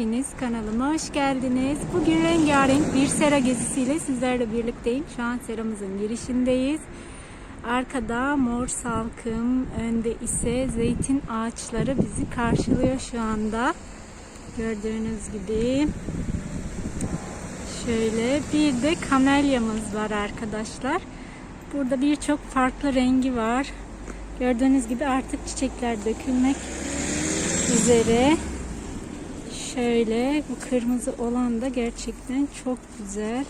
hepiniz kanalıma hoş geldiniz. Bugün rengarenk bir sera gezisiyle sizlerle birlikteyim. Şu an seramızın girişindeyiz. Arkada mor salkım, önde ise zeytin ağaçları bizi karşılıyor şu anda. Gördüğünüz gibi. Şöyle bir de kamelyamız var arkadaşlar. Burada birçok farklı rengi var. Gördüğünüz gibi artık çiçekler dökülmek üzere. Şöyle bu kırmızı olan da gerçekten çok güzel.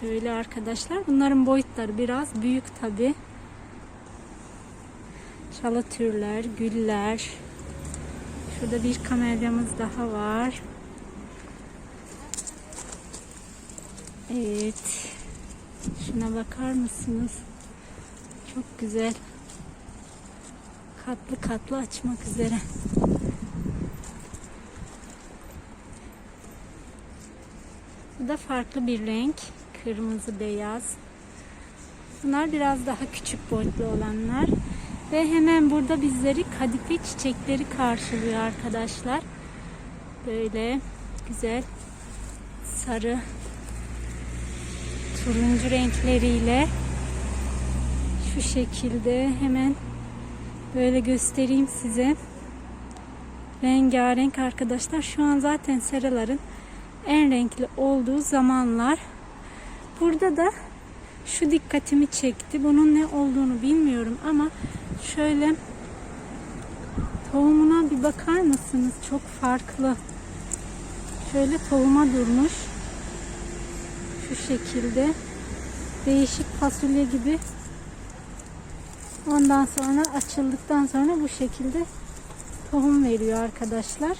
Şöyle arkadaşlar bunların boyutları biraz büyük tabi. Şalatürler, güller. Şurada bir kamelyamız daha var. Evet. Şuna bakar mısınız? Çok güzel. Katlı katlı açmak üzere. Da farklı bir renk. Kırmızı, beyaz. Bunlar biraz daha küçük boyutlu olanlar. Ve hemen burada bizleri kadife çiçekleri karşılıyor arkadaşlar. Böyle güzel sarı turuncu renkleriyle şu şekilde hemen böyle göstereyim size. Rengarenk arkadaşlar. Şu an zaten seraların en renkli olduğu zamanlar. Burada da şu dikkatimi çekti. Bunun ne olduğunu bilmiyorum ama şöyle tohumuna bir bakar mısınız? Çok farklı. Şöyle tohuma durmuş. Şu şekilde değişik fasulye gibi Ondan sonra açıldıktan sonra bu şekilde tohum veriyor arkadaşlar.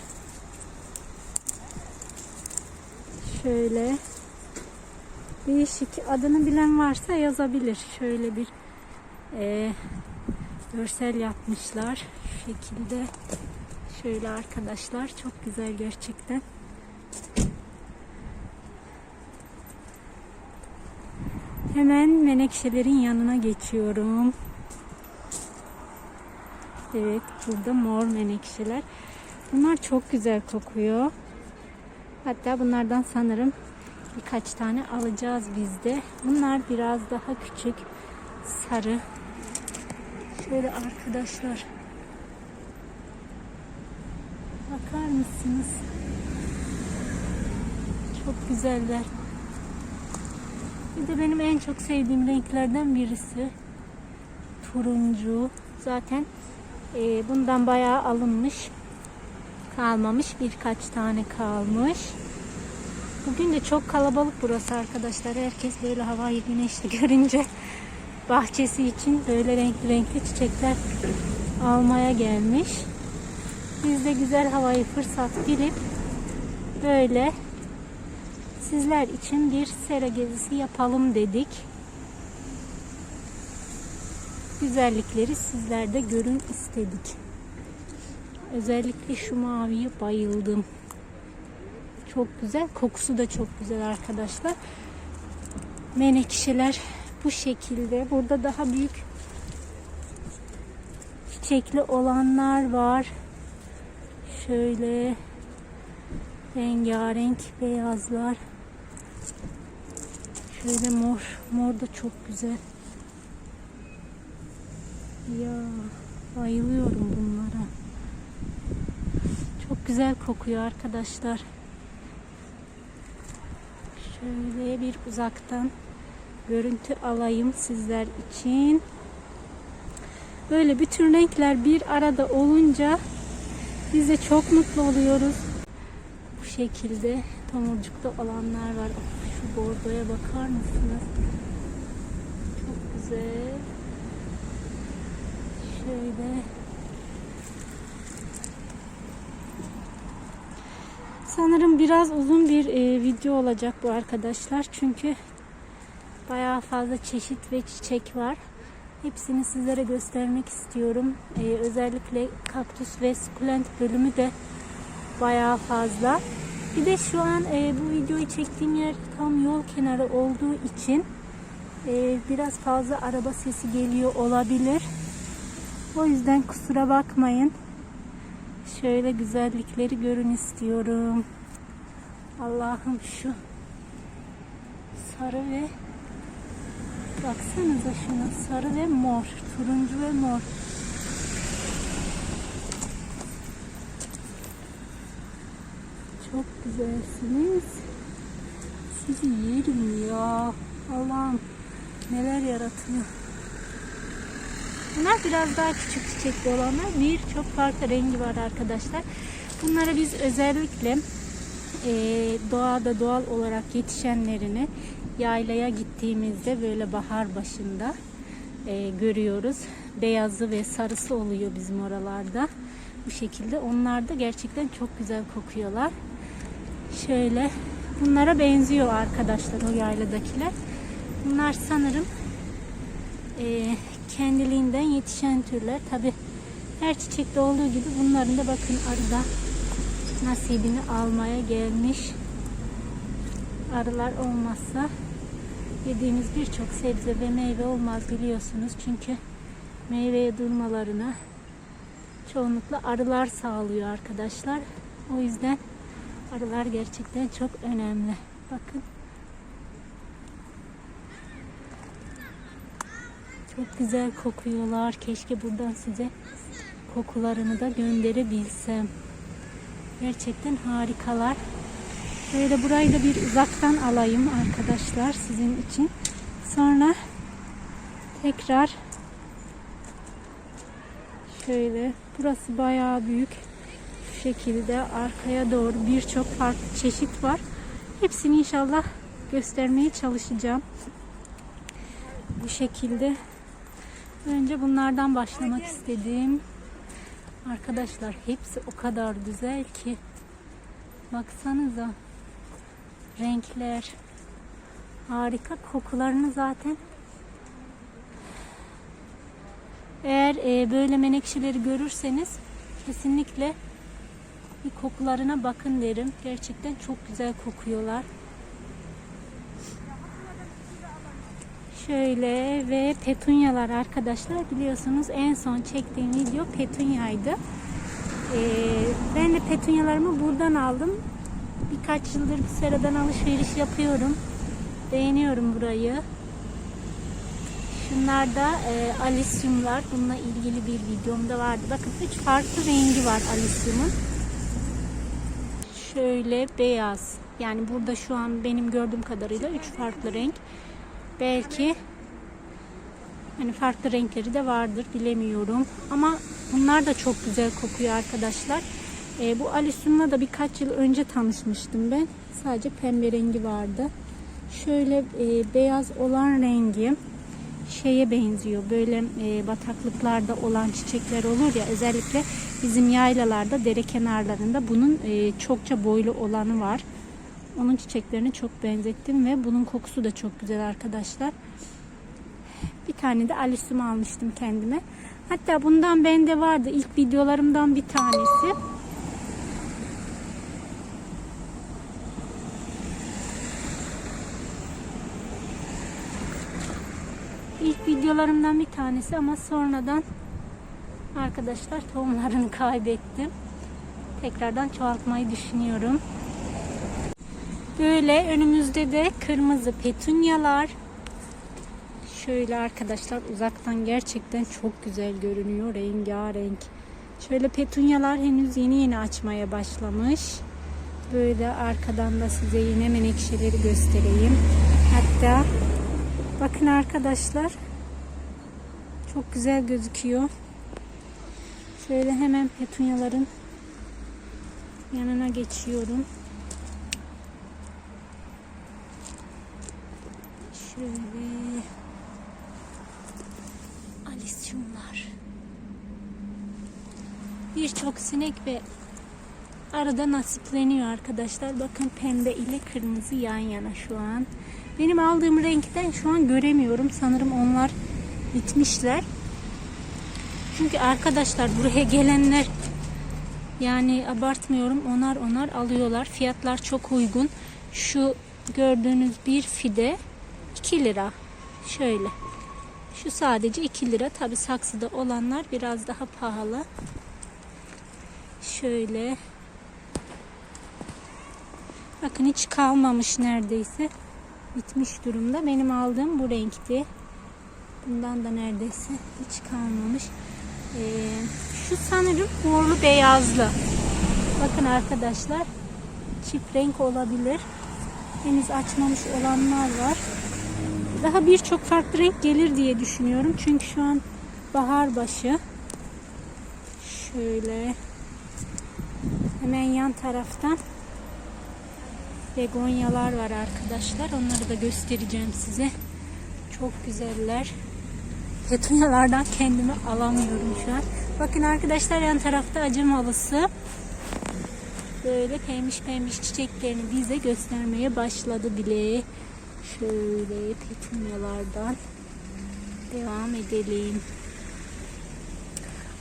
Şöyle değişik adını bilen varsa yazabilir. Şöyle bir e, görsel yapmışlar. Şu şekilde şöyle arkadaşlar çok güzel gerçekten. Hemen menekşelerin yanına geçiyorum. Evet burada mor menekşeler. Bunlar çok güzel kokuyor. Hatta bunlardan sanırım birkaç tane alacağız biz de. Bunlar biraz daha küçük. Sarı. Şöyle arkadaşlar. Bakar mısınız? Çok güzeller. Bir de benim en çok sevdiğim renklerden birisi turuncu. Zaten e, bundan bayağı alınmış. Kalmamış. Birkaç tane kalmış. Bugün de çok kalabalık burası arkadaşlar. Herkes böyle havayı güneşli görünce bahçesi için böyle renkli renkli çiçekler almaya gelmiş. Biz de güzel havayı fırsat bilip böyle sizler için bir sera gezisi yapalım dedik güzellikleri sizlerde görün istedik. Özellikle şu maviye bayıldım. Çok güzel. Kokusu da çok güzel arkadaşlar. Menekşeler bu şekilde. Burada daha büyük çiçekli olanlar var. Şöyle rengarenk beyazlar. Şöyle mor. Mor da çok güzel. Ya bayılıyorum bunlara. Güzel kokuyor arkadaşlar. Şöyle bir uzaktan görüntü alayım sizler için. Böyle bütün renkler bir arada olunca biz de çok mutlu oluyoruz. Bu şekilde tomurcukta olanlar var. Of, şu bordoya bakar mısınız? Çok güzel. Şöyle. Sanırım biraz uzun bir e, video olacak bu arkadaşlar. Çünkü bayağı fazla çeşit ve çiçek var. Hepsini sizlere göstermek istiyorum. E, özellikle kaktüs ve sukulent bölümü de bayağı fazla. Bir de şu an e, bu videoyu çektiğim yer tam yol kenarı olduğu için e, biraz fazla araba sesi geliyor olabilir. O yüzden kusura bakmayın. Şöyle güzellikleri görün istiyorum. Allah'ım şu sarı ve baksanıza şuna sarı ve mor, turuncu ve mor. Çok güzelsiniz. Sizi yerim ya. Allah'ım neler yaratıyor. Bunlar biraz daha küçük çiçekli olanlar. Bir çok farklı rengi var arkadaşlar. Bunları biz özellikle e, doğada doğal olarak yetişenlerini yaylaya gittiğimizde böyle bahar başında e, görüyoruz. Beyazı ve sarısı oluyor bizim oralarda. Bu şekilde. Onlar da gerçekten çok güzel kokuyorlar. Şöyle bunlara benziyor arkadaşlar o yayladakiler. Bunlar sanırım e, kendiliğinden yetişen türler. Tabi her çiçekte olduğu gibi bunların da bakın arıda nasibini almaya gelmiş. Arılar olmazsa yediğimiz birçok sebze ve meyve olmaz biliyorsunuz. Çünkü meyveye durmalarına çoğunlukla arılar sağlıyor arkadaşlar. O yüzden arılar gerçekten çok önemli. Bakın Çok güzel kokuyorlar. Keşke buradan size kokularını da gönderebilsem. Gerçekten harikalar. Böyle burayı da bir uzaktan alayım arkadaşlar sizin için. Sonra tekrar şöyle burası bayağı büyük. Şu şekilde arkaya doğru birçok farklı çeşit var. Hepsini inşallah göstermeye çalışacağım. Bu şekilde Önce bunlardan başlamak istedim. Arkadaşlar hepsi o kadar güzel ki. Baksanıza. Renkler. Harika. Kokularını zaten eğer e, böyle menekşeleri görürseniz kesinlikle bir kokularına bakın derim. Gerçekten çok güzel kokuyorlar. Şöyle ve petunyalar arkadaşlar biliyorsunuz en son çektiğim video petunyaydı. Ee, ben de petunyalarımı buradan aldım. Birkaç yıldır bir sıradan alışveriş yapıyorum. Beğeniyorum burayı. Şunlar da e, alisyumlar. Bununla ilgili bir videomda vardı. Bakın üç farklı rengi var alisyumun. Şöyle beyaz. Yani burada şu an benim gördüğüm kadarıyla üç farklı renk. Belki hani farklı renkleri de vardır bilemiyorum. Ama bunlar da çok güzel kokuyor arkadaşlar. E, bu Alisun'la da birkaç yıl önce tanışmıştım ben. Sadece pembe rengi vardı. Şöyle e, beyaz olan rengi şeye benziyor. Böyle e, bataklıklarda olan çiçekler olur ya özellikle bizim yaylalarda dere kenarlarında bunun e, çokça boylu olanı var. Onun çiçeklerini çok benzettim ve bunun kokusu da çok güzel arkadaşlar. Bir tane de alisum almıştım kendime. Hatta bundan bende vardı. ilk videolarımdan bir tanesi. İlk videolarımdan bir tanesi ama sonradan arkadaşlar tohumlarını kaybettim. Tekrardan çoğaltmayı düşünüyorum. Böyle önümüzde de kırmızı petunyalar. Şöyle arkadaşlar uzaktan gerçekten çok güzel görünüyor. Rengarenk. Şöyle petunyalar henüz yeni yeni açmaya başlamış. Böyle arkadan da size yine menekşeleri göstereyim. Hatta bakın arkadaşlar çok güzel gözüküyor. Şöyle hemen petunyaların yanına geçiyorum. Şöyle alisyumlar. Birçok sinek ve arada nasipleniyor arkadaşlar. Bakın pembe ile kırmızı yan yana şu an. Benim aldığım renkten şu an göremiyorum. Sanırım onlar bitmişler. Çünkü arkadaşlar buraya gelenler yani abartmıyorum onar onar alıyorlar. Fiyatlar çok uygun. Şu gördüğünüz bir fide 2 lira. Şöyle. Şu sadece 2 lira. Tabi saksıda olanlar biraz daha pahalı. Şöyle. Bakın hiç kalmamış neredeyse. Bitmiş durumda. Benim aldığım bu renkti. Bundan da neredeyse hiç kalmamış. Ee, şu sanırım morlu beyazlı. Bakın arkadaşlar. Çift renk olabilir. Henüz açmamış olanlar var. Daha birçok farklı renk gelir diye düşünüyorum. Çünkü şu an bahar başı. Şöyle hemen yan taraftan begonyalar var arkadaşlar. Onları da göstereceğim size. Çok güzeller. Petunyalardan kendimi alamıyorum şu an. Bakın arkadaşlar yan tarafta acım halısı. Böyle pembiş pembiş çiçeklerini bize göstermeye başladı bile. Şöyle petunyalardan devam edelim.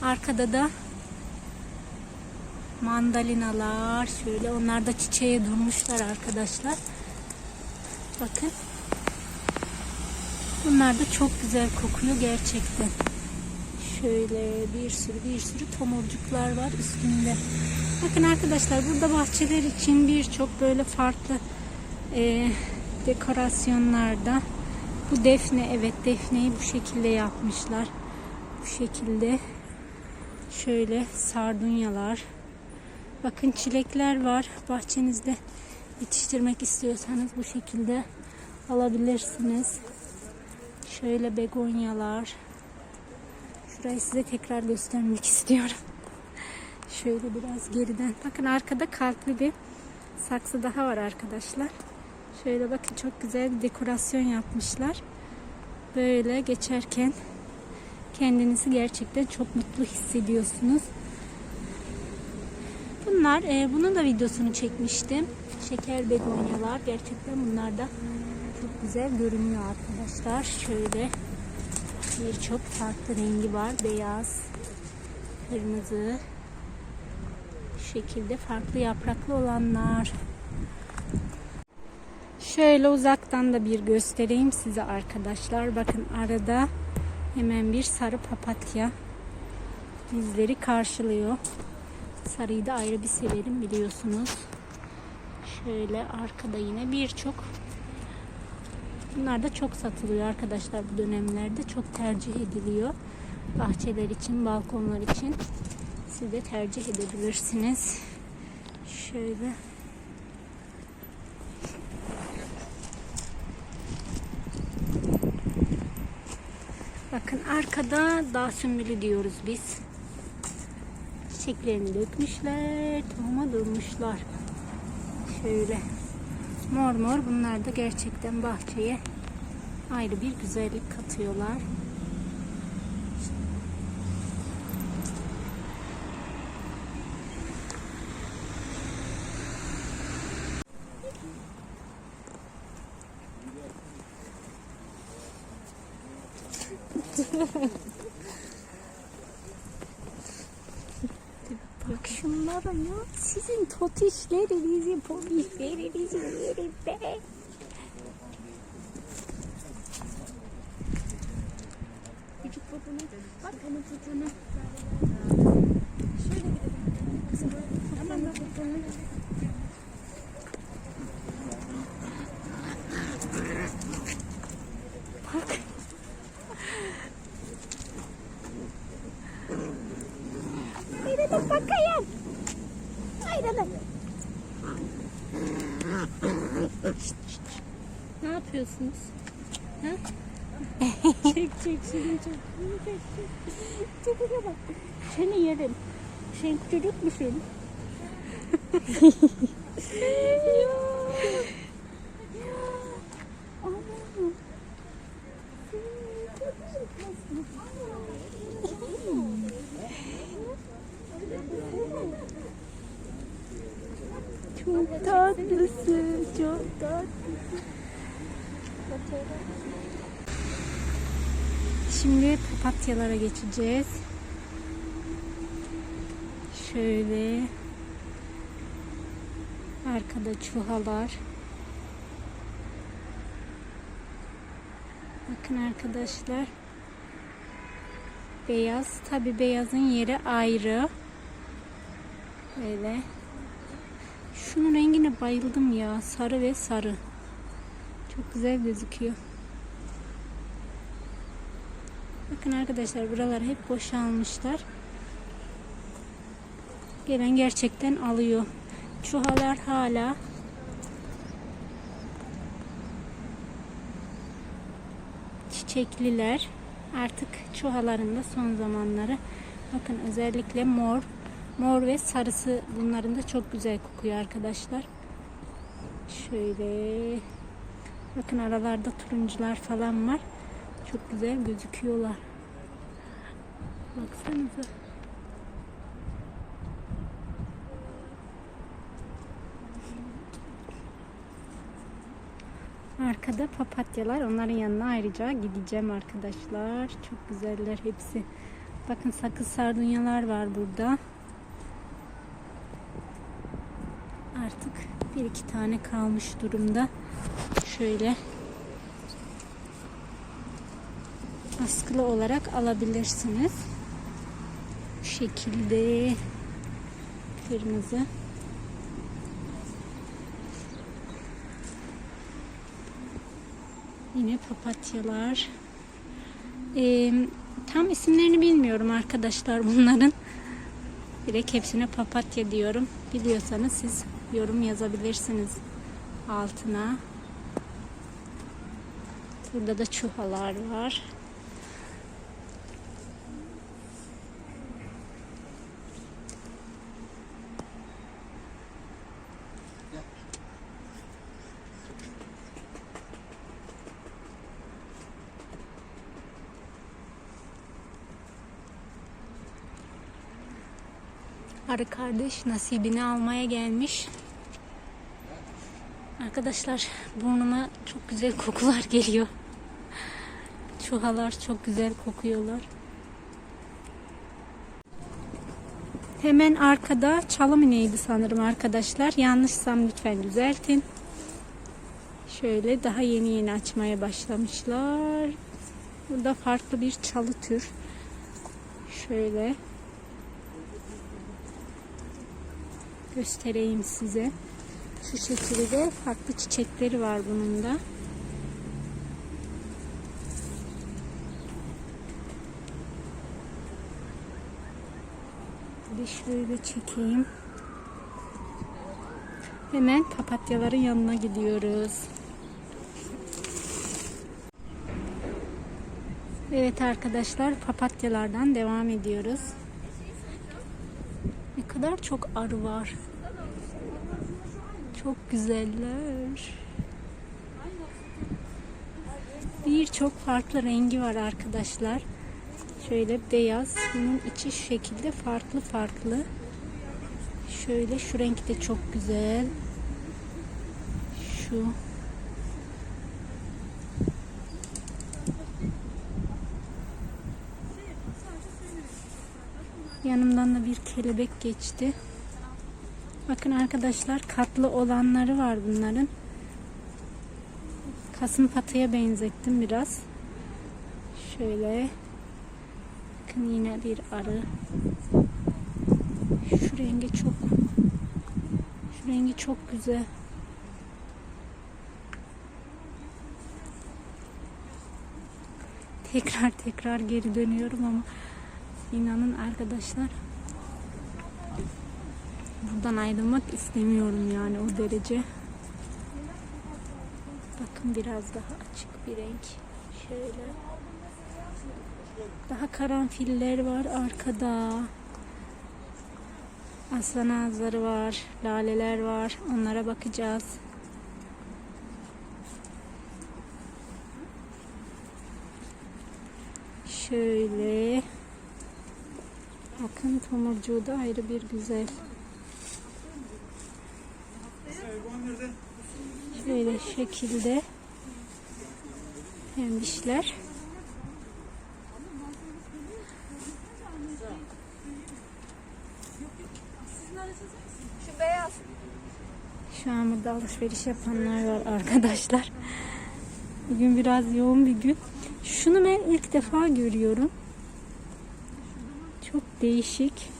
Arkada da mandalinalar şöyle onlar da çiçeğe durmuşlar arkadaşlar. Bakın. Bunlar da çok güzel kokuyor gerçekten. Şöyle bir sürü bir sürü tomurcuklar var üstünde. Bakın arkadaşlar burada bahçeler için birçok böyle farklı e, dekorasyonlarda bu defne evet defneyi bu şekilde yapmışlar. Bu şekilde şöyle sardunyalar. Bakın çilekler var. Bahçenizde yetiştirmek istiyorsanız bu şekilde alabilirsiniz. Şöyle begonyalar. Şurayı size tekrar göstermek istiyorum. Şöyle biraz geriden. Bakın arkada kalpli bir saksı daha var arkadaşlar. Şöyle bakın çok güzel dekorasyon yapmışlar. Böyle geçerken kendinizi gerçekten çok mutlu hissediyorsunuz. Bunlar, e, bunun da videosunu çekmiştim. Şeker begonyalar. Gerçekten bunlar da çok güzel görünüyor arkadaşlar. Şöyle birçok farklı rengi var. Beyaz, kırmızı, şekilde farklı yapraklı olanlar. Şöyle uzaktan da bir göstereyim size arkadaşlar. Bakın arada hemen bir sarı papatya bizleri karşılıyor. Sarıyı da ayrı bir severim biliyorsunuz. Şöyle arkada yine birçok Bunlar da çok satılıyor arkadaşlar bu dönemlerde. Çok tercih ediliyor. Bahçeler için, balkonlar için. Siz de tercih edebilirsiniz. Şöyle. Bakın arkada dağ sümbülü diyoruz biz. Çiçeklerini dökmüşler. Tohuma durmuşlar. Şöyle. Mor mor bunlar da gerçekten bahçeye ayrı bir güzellik katıyorlar. Bak şunlara ya. Pomişlerinizi yerim be. Küçük babana bak onun çocuğuna. Şöyle gidelim. Kızım tamam mı? Bak. Ayrılın bakayım. Yapıyorsunuz? Ha? çek çek şunu çek. Çekine bak. Seni yerim. Sen çocuk musun? Şimdi papatyalara geçeceğiz. Şöyle arkada çuhalar. Bakın arkadaşlar. Beyaz. Tabi beyazın yeri ayrı. Böyle. Şunun rengine bayıldım ya. Sarı ve sarı. Çok güzel gözüküyor. Bakın arkadaşlar buralar hep boşalmışlar. Gelen gerçekten alıyor. Çuhalar hala çiçekliler. Artık çuhalarında son zamanları. Bakın özellikle mor, mor ve sarısı bunların da çok güzel kokuyor arkadaşlar. Şöyle bakın aralarda turuncular falan var. Çok güzel gözüküyorlar. Baksanıza. Arkada papatyalar. Onların yanına ayrıca gideceğim arkadaşlar. Çok güzeller hepsi. Bakın sakız sardunyalar var burada. Artık bir iki tane kalmış durumda. Şöyle askılı olarak alabilirsiniz. Şekilde kırmızı. Yine papatyalar. Ee, tam isimlerini bilmiyorum arkadaşlar bunların. Direkt hepsine papatya diyorum. Biliyorsanız siz yorum yazabilirsiniz altına. Burada da çuhalar var. Arı kardeş nasibini almaya gelmiş. Arkadaşlar burnuma çok güzel kokular geliyor. Çuhalar çok güzel kokuyorlar. Hemen arkada çalım ineğiydi sanırım arkadaşlar. Yanlışsam lütfen düzeltin. Şöyle daha yeni yeni açmaya başlamışlar. Burada farklı bir çalı tür. Şöyle göstereyim size. Şu şekilde farklı çiçekleri var bunun da. Bir şöyle çekeyim. Hemen papatyaların yanına gidiyoruz. Evet arkadaşlar papatyalardan devam ediyoruz. Kadar çok arı var. Çok güzeller. Birçok farklı rengi var arkadaşlar. Şöyle beyaz. Bunun içi şekilde farklı farklı. Şöyle şu renk de çok güzel. Şu. Yanımdan da bir kelebek geçti. Bakın arkadaşlar katlı olanları var bunların. Kasım patıya benzettim biraz. Şöyle. Bakın yine bir arı. Şu rengi çok şu rengi çok güzel. Tekrar tekrar geri dönüyorum ama inanın arkadaşlar buradan ayrılmak istemiyorum yani o derece. Bakın biraz daha açık bir renk. Şöyle. Daha karanfiller var arkada. Aslan ağızları var. Laleler var. Onlara bakacağız. Şöyle. Bakın tomurcuğu da ayrı bir güzel. Şöyle şekilde pembişler. Şu beyaz. Şu an burada alışveriş yapanlar var arkadaşlar. Bugün biraz yoğun bir gün. Şunu ben ilk defa görüyorum. Çok değişik.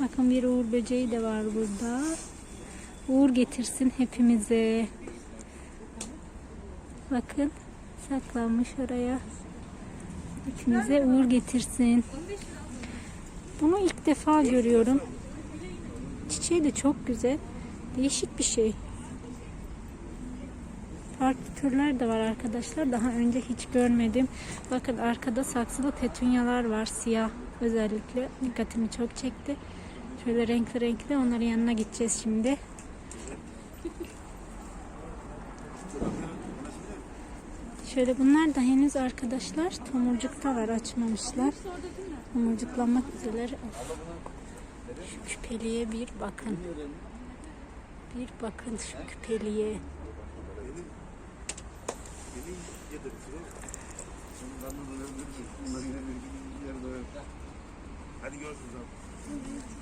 Bakın bir uğur böceği de var burada. Uğur getirsin hepimize. Bakın saklanmış oraya. Hepimize uğur getirsin. Bunu ilk defa görüyorum. Çiçeği de çok güzel. Değişik bir şey. Farklı türler de var arkadaşlar. Daha önce hiç görmedim. Bakın arkada saksılı petunyalar var. Siyah özellikle. Dikkatimi çok çekti. Şöyle renkli renkli onların yanına gideceğiz şimdi. Şöyle bunlar da henüz arkadaşlar tomurcukta var açmamışlar. Tomurcuklanmak üzereler. Şu küpeliğe bir bakın. Bir bakın şu küpeliğe. Hadi görüşürüz abi.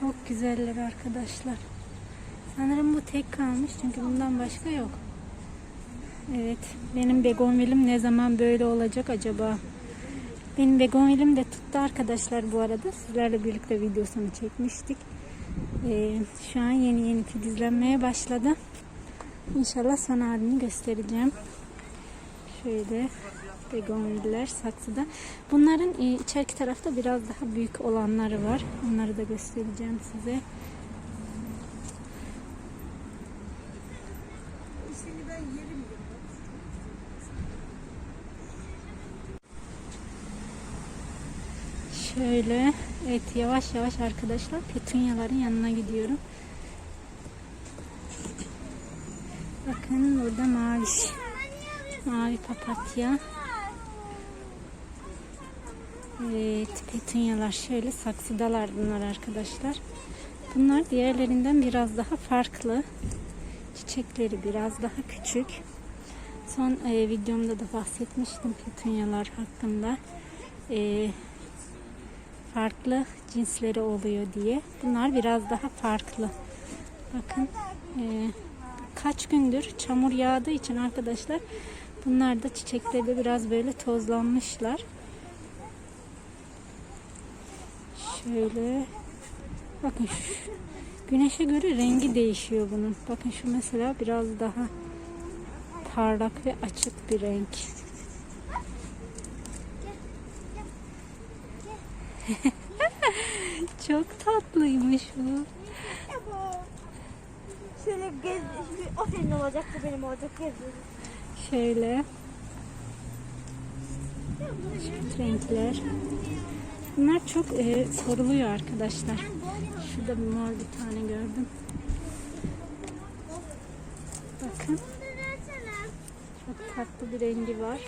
Çok güzeller arkadaşlar. Sanırım bu tek kalmış çünkü bundan başka yok. Evet, benim begonvilim ne zaman böyle olacak acaba? Benim begonvilim de tuttu arkadaşlar bu arada. Sizlerle birlikte videosunu çekmiştik. Ee, şu an yeni yeni filizlenmeye başladı. İnşallah son halini göstereceğim. Şöyle begonviller saksıda. Bunların e, içeriki tarafta biraz daha büyük olanları var. Onları da göstereceğim size. Şöyle evet yavaş yavaş arkadaşlar petunyaların yanına gidiyorum. Bakın burada mavi mavi papatya. Evet petunyalar şöyle saksıdalar bunlar arkadaşlar. Bunlar diğerlerinden biraz daha farklı. Çiçekleri biraz daha küçük. Son e, videomda da bahsetmiştim petunyalar hakkında. E, farklı cinsleri oluyor diye. Bunlar biraz daha farklı. Bakın e, kaç gündür çamur yağdığı için arkadaşlar bunlar da çiçekleri biraz böyle tozlanmışlar. Şöyle bakın şu, güneşe göre rengi değişiyor bunun. Bakın şu mesela biraz daha parlak ve açık bir renk. Çok tatlıymış bu. Şöyle gez, o senin olacak bu benim olacak geziyoruz. Şöyle. Şu renkler. Bunlar çok e, soruluyor arkadaşlar. Şurada bir mor bir tane gördüm. Bakın. Çok tatlı bir rengi var.